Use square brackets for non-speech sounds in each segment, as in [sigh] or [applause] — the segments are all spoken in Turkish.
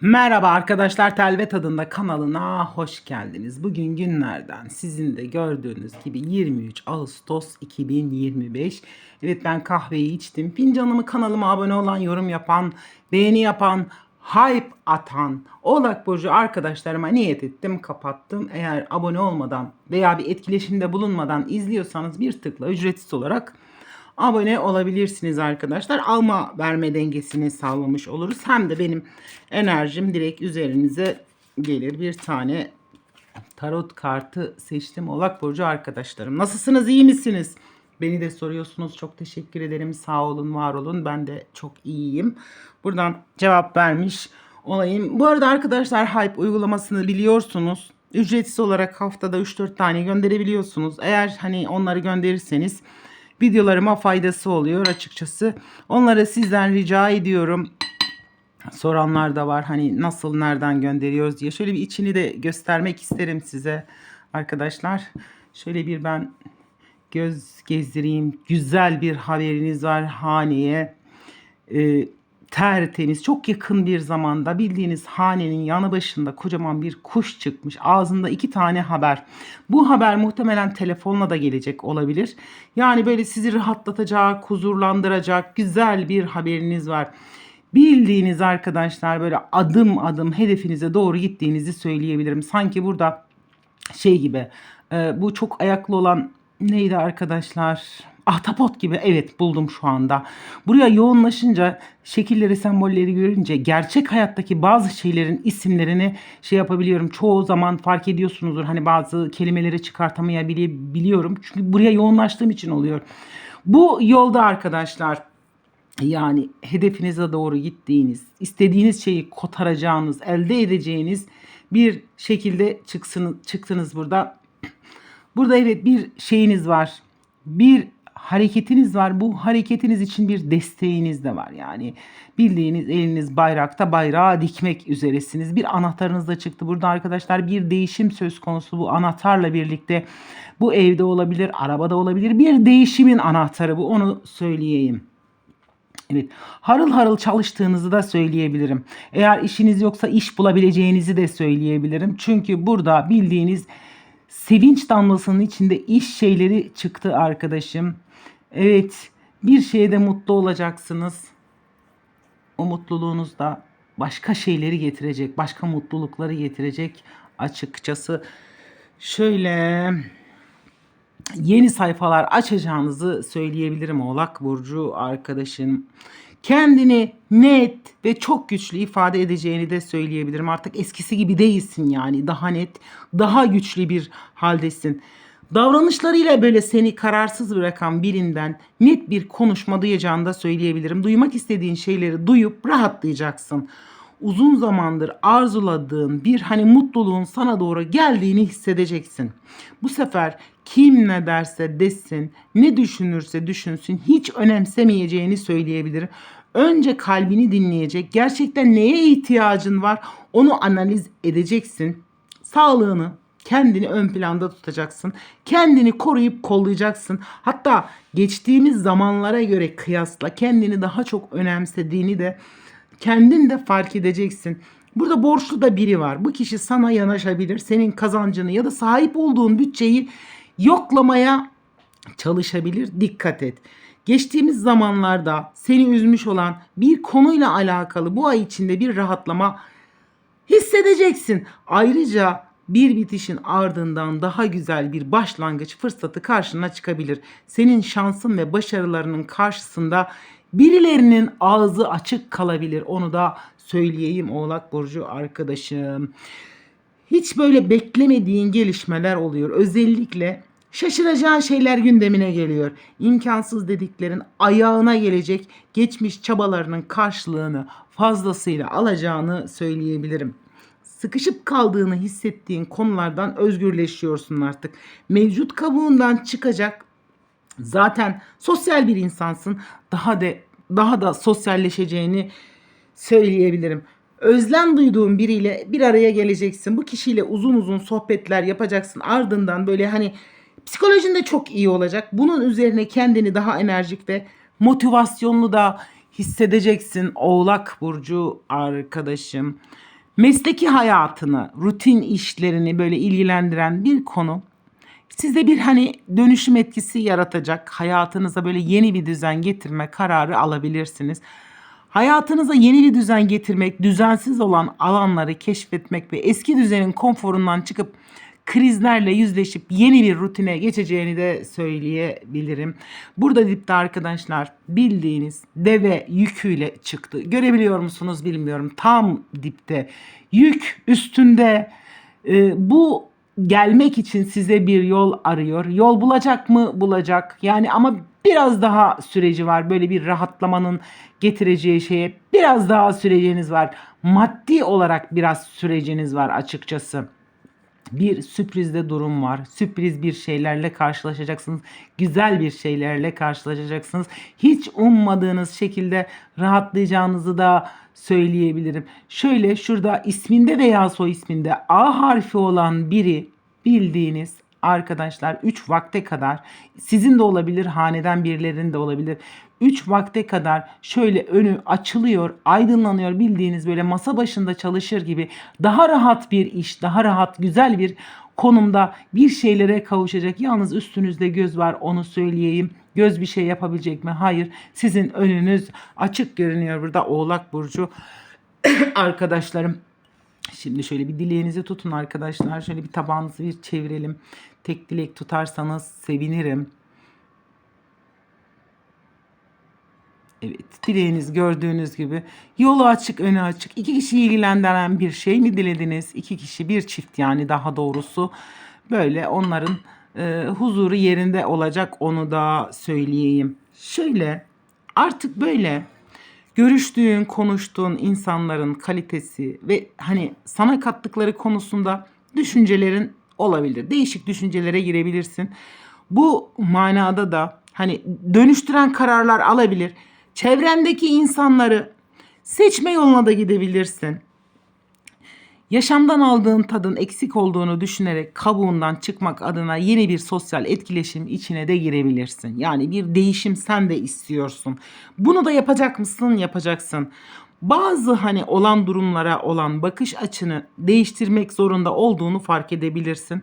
Merhaba arkadaşlar Telve Tadında kanalına hoş geldiniz. Bugün günlerden sizin de gördüğünüz gibi 23 Ağustos 2025. Evet ben kahveyi içtim. Fincanımı kanalıma abone olan, yorum yapan, beğeni yapan, hype atan Oğlak Burcu arkadaşlarıma niyet ettim kapattım. Eğer abone olmadan veya bir etkileşimde bulunmadan izliyorsanız bir tıkla ücretsiz olarak abone olabilirsiniz arkadaşlar. Alma verme dengesini sağlamış oluruz. Hem de benim enerjim direkt üzerinize gelir. Bir tane tarot kartı seçtim. Oğlak Burcu arkadaşlarım. Nasılsınız? iyi misiniz? Beni de soruyorsunuz. Çok teşekkür ederim. Sağ olun, var olun. Ben de çok iyiyim. Buradan cevap vermiş olayım. Bu arada arkadaşlar Hype uygulamasını biliyorsunuz. Ücretsiz olarak haftada 3-4 tane gönderebiliyorsunuz. Eğer hani onları gönderirseniz videolarıma faydası oluyor açıkçası. Onlara sizden rica ediyorum. Soranlar da var hani nasıl nereden gönderiyoruz diye. Şöyle bir içini de göstermek isterim size arkadaşlar. Şöyle bir ben göz gezdireyim. Güzel bir haberiniz var haneye. Ee, tertemiz çok yakın bir zamanda bildiğiniz hanenin yanı başında kocaman bir kuş çıkmış. Ağzında iki tane haber. Bu haber muhtemelen telefonla da gelecek olabilir. Yani böyle sizi rahatlatacak, huzurlandıracak güzel bir haberiniz var. Bildiğiniz arkadaşlar böyle adım adım hedefinize doğru gittiğinizi söyleyebilirim. Sanki burada şey gibi e, bu çok ayaklı olan neydi arkadaşlar? Ahtapot gibi evet buldum şu anda. Buraya yoğunlaşınca şekilleri sembolleri görünce gerçek hayattaki bazı şeylerin isimlerini şey yapabiliyorum. Çoğu zaman fark ediyorsunuzdur hani bazı kelimeleri çıkartamayabiliyorum. Çünkü buraya yoğunlaştığım için oluyor. Bu yolda arkadaşlar yani hedefinize doğru gittiğiniz, istediğiniz şeyi kotaracağınız, elde edeceğiniz bir şekilde çıksın, çıktınız burada. Burada evet bir şeyiniz var. Bir hareketiniz var. Bu hareketiniz için bir desteğiniz de var. Yani bildiğiniz eliniz bayrakta bayrağı dikmek üzeresiniz. Bir anahtarınız da çıktı. Burada arkadaşlar bir değişim söz konusu. Bu anahtarla birlikte bu evde olabilir, arabada olabilir. Bir değişimin anahtarı bu. Onu söyleyeyim. Evet. Harıl harıl çalıştığınızı da söyleyebilirim. Eğer işiniz yoksa iş bulabileceğinizi de söyleyebilirim. Çünkü burada bildiğiniz sevinç damlasının içinde iş şeyleri çıktı arkadaşım. Evet. Bir şeyde mutlu olacaksınız. O mutluluğunuz da başka şeyleri getirecek, başka mutlulukları getirecek açıkçası. Şöyle yeni sayfalar açacağınızı söyleyebilirim Oğlak Burcu arkadaşım. Kendini net ve çok güçlü ifade edeceğini de söyleyebilirim. Artık eskisi gibi değilsin yani. Daha net, daha güçlü bir haldesin. Davranışlarıyla böyle seni kararsız bırakan birinden net bir konuşma duyacağını da söyleyebilirim. Duymak istediğin şeyleri duyup rahatlayacaksın. Uzun zamandır arzuladığın bir hani mutluluğun sana doğru geldiğini hissedeceksin. Bu sefer kim ne derse desin, ne düşünürse düşünsün hiç önemsemeyeceğini söyleyebilirim. Önce kalbini dinleyecek, gerçekten neye ihtiyacın var onu analiz edeceksin. Sağlığını, kendini ön planda tutacaksın. Kendini koruyup kollayacaksın. Hatta geçtiğimiz zamanlara göre kıyasla kendini daha çok önemsediğini de kendin de fark edeceksin. Burada borçlu da biri var. Bu kişi sana yanaşabilir. Senin kazancını ya da sahip olduğun bütçeyi yoklamaya çalışabilir. Dikkat et. Geçtiğimiz zamanlarda seni üzmüş olan bir konuyla alakalı bu ay içinde bir rahatlama hissedeceksin. Ayrıca bir bitişin ardından daha güzel bir başlangıç fırsatı karşına çıkabilir. Senin şansın ve başarılarının karşısında birilerinin ağzı açık kalabilir. Onu da söyleyeyim Oğlak Burcu arkadaşım. Hiç böyle beklemediğin gelişmeler oluyor. Özellikle şaşıracağın şeyler gündemine geliyor. İmkansız dediklerin ayağına gelecek geçmiş çabalarının karşılığını fazlasıyla alacağını söyleyebilirim sıkışıp kaldığını hissettiğin konulardan özgürleşiyorsun artık. Mevcut kabuğundan çıkacak. Zaten sosyal bir insansın. Daha da daha da sosyalleşeceğini söyleyebilirim. Özlem duyduğun biriyle bir araya geleceksin. Bu kişiyle uzun uzun sohbetler yapacaksın. Ardından böyle hani psikolojin de çok iyi olacak. Bunun üzerine kendini daha enerjik ve motivasyonlu da hissedeceksin Oğlak Burcu arkadaşım. Mesleki hayatını, rutin işlerini böyle ilgilendiren bir konu sizde bir hani dönüşüm etkisi yaratacak. Hayatınıza böyle yeni bir düzen getirme kararı alabilirsiniz. Hayatınıza yeni bir düzen getirmek, düzensiz olan alanları keşfetmek ve eski düzenin konforundan çıkıp krizlerle yüzleşip yeni bir rutine geçeceğini de söyleyebilirim. Burada dipte arkadaşlar bildiğiniz deve yüküyle çıktı. Görebiliyor musunuz bilmiyorum. Tam dipte yük üstünde Ee, bu gelmek için size bir yol arıyor. Yol bulacak mı? Bulacak. Yani ama biraz daha süreci var. Böyle bir rahatlamanın getireceği şeye biraz daha süreciniz var. Maddi olarak biraz süreciniz var açıkçası bir sürprizde durum var. Sürpriz bir şeylerle karşılaşacaksınız. Güzel bir şeylerle karşılaşacaksınız. Hiç ummadığınız şekilde rahatlayacağınızı da söyleyebilirim. Şöyle şurada isminde veya soy isminde A harfi olan biri bildiğiniz arkadaşlar 3 vakte kadar sizin de olabilir, haneden birilerinin de olabilir. 3 vakte kadar şöyle önü açılıyor, aydınlanıyor bildiğiniz böyle masa başında çalışır gibi daha rahat bir iş, daha rahat güzel bir konumda bir şeylere kavuşacak. Yalnız üstünüzde göz var onu söyleyeyim. Göz bir şey yapabilecek mi? Hayır. Sizin önünüz açık görünüyor burada Oğlak Burcu [coughs] arkadaşlarım. Şimdi şöyle bir dileğinizi tutun arkadaşlar. Şöyle bir tabağınızı bir çevirelim. Tek dilek tutarsanız sevinirim. Evet, dileğiniz gördüğünüz gibi yolu açık, önü açık. İki kişi ilgilendiren bir şey mi dilediniz? İki kişi, bir çift yani daha doğrusu. Böyle onların e, huzuru yerinde olacak onu da söyleyeyim. Şöyle artık böyle görüştüğün, konuştuğun insanların kalitesi ve hani sana kattıkları konusunda düşüncelerin olabilir. Değişik düşüncelere girebilirsin. Bu manada da hani dönüştüren kararlar alabilir. Çevrendeki insanları seçme yoluna da gidebilirsin. Yaşamdan aldığın tadın eksik olduğunu düşünerek kabuğundan çıkmak adına yeni bir sosyal etkileşim içine de girebilirsin. Yani bir değişim sen de istiyorsun. Bunu da yapacak mısın? Yapacaksın. Bazı hani olan durumlara olan bakış açını değiştirmek zorunda olduğunu fark edebilirsin.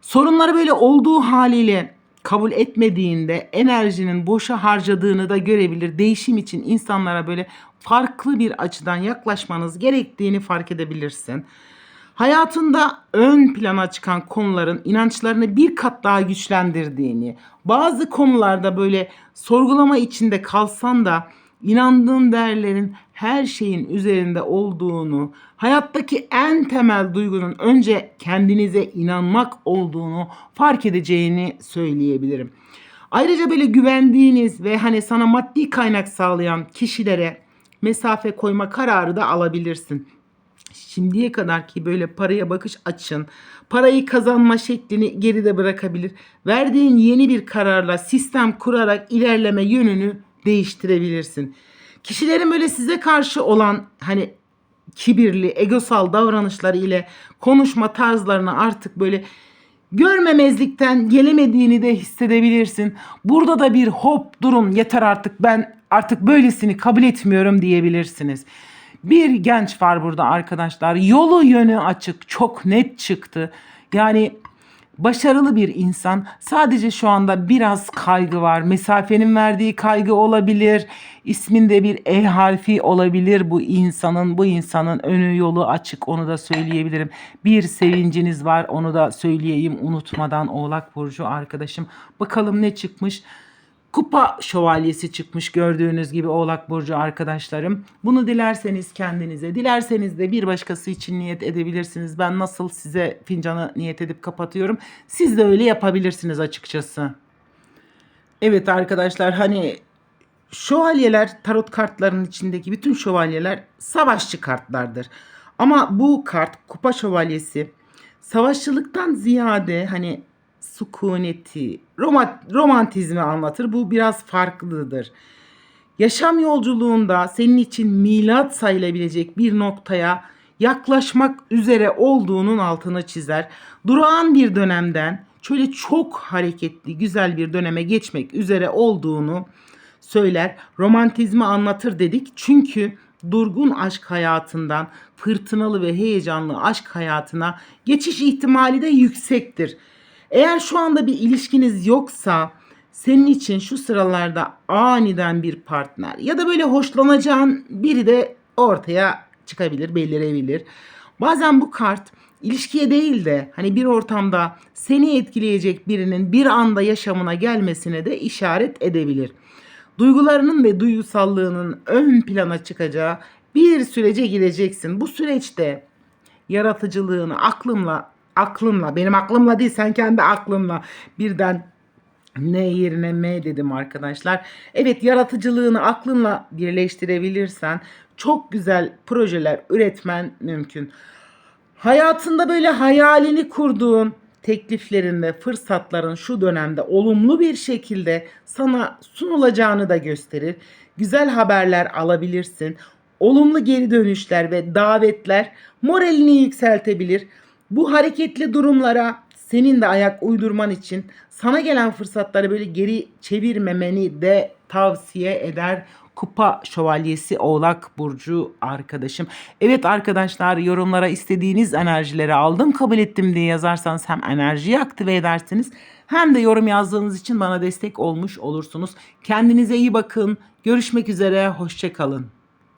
Sorunları böyle olduğu haliyle kabul etmediğinde enerjinin boşa harcadığını da görebilir. Değişim için insanlara böyle farklı bir açıdan yaklaşmanız gerektiğini fark edebilirsin. Hayatında ön plana çıkan konuların inançlarını bir kat daha güçlendirdiğini, bazı konularda böyle sorgulama içinde kalsan da inandığın değerlerin her şeyin üzerinde olduğunu, hayattaki en temel duygunun önce kendinize inanmak olduğunu fark edeceğini söyleyebilirim. Ayrıca böyle güvendiğiniz ve hani sana maddi kaynak sağlayan kişilere mesafe koyma kararı da alabilirsin. Şimdiye kadar ki böyle paraya bakış açın, parayı kazanma şeklini geride bırakabilir. Verdiğin yeni bir kararla sistem kurarak ilerleme yönünü değiştirebilirsin. Kişilerin böyle size karşı olan hani kibirli, egosal davranışları ile konuşma tarzlarını artık böyle görmemezlikten gelemediğini de hissedebilirsin. Burada da bir hop durun yeter artık ben artık böylesini kabul etmiyorum diyebilirsiniz. Bir genç var burada arkadaşlar. Yolu yönü açık, çok net çıktı. Yani başarılı bir insan. Sadece şu anda biraz kaygı var. Mesafenin verdiği kaygı olabilir. İsminde bir E harfi olabilir bu insanın. Bu insanın önü yolu açık onu da söyleyebilirim. Bir sevinciniz var onu da söyleyeyim unutmadan Oğlak Burcu arkadaşım. Bakalım ne çıkmış. Kupa şövalyesi çıkmış gördüğünüz gibi Oğlak Burcu arkadaşlarım. Bunu dilerseniz kendinize, dilerseniz de bir başkası için niyet edebilirsiniz. Ben nasıl size fincanı niyet edip kapatıyorum. Siz de öyle yapabilirsiniz açıkçası. Evet arkadaşlar hani şövalyeler tarot kartlarının içindeki bütün şövalyeler savaşçı kartlardır. Ama bu kart kupa şövalyesi savaşçılıktan ziyade hani sukuneti, roma- romantizmi anlatır. Bu biraz farklıdır. Yaşam yolculuğunda senin için milat sayılabilecek bir noktaya yaklaşmak üzere olduğunun altını çizer. Durağan bir dönemden şöyle çok hareketli, güzel bir döneme geçmek üzere olduğunu söyler. Romantizmi anlatır dedik. Çünkü durgun aşk hayatından fırtınalı ve heyecanlı aşk hayatına geçiş ihtimali de yüksektir. Eğer şu anda bir ilişkiniz yoksa senin için şu sıralarda aniden bir partner ya da böyle hoşlanacağın biri de ortaya çıkabilir, belirebilir. Bazen bu kart ilişkiye değil de hani bir ortamda seni etkileyecek birinin bir anda yaşamına gelmesine de işaret edebilir. Duygularının ve duygusallığının ön plana çıkacağı bir sürece gireceksin. Bu süreçte yaratıcılığını aklımla aklımla benim aklımla değil sen kendi aklınla birden N yerine M dedim arkadaşlar. Evet yaratıcılığını aklınla birleştirebilirsen çok güzel projeler üretmen mümkün. Hayatında böyle hayalini kurduğun tekliflerin ve fırsatların şu dönemde olumlu bir şekilde sana sunulacağını da gösterir. Güzel haberler alabilirsin. Olumlu geri dönüşler ve davetler moralini yükseltebilir. Bu hareketli durumlara senin de ayak uydurman için sana gelen fırsatları böyle geri çevirmemeni de tavsiye eder. Kupa Şövalyesi Oğlak Burcu arkadaşım. Evet arkadaşlar yorumlara istediğiniz enerjileri aldım kabul ettim diye yazarsanız hem enerjiyi aktive edersiniz hem de yorum yazdığınız için bana destek olmuş olursunuz. Kendinize iyi bakın. Görüşmek üzere. Hoşçakalın.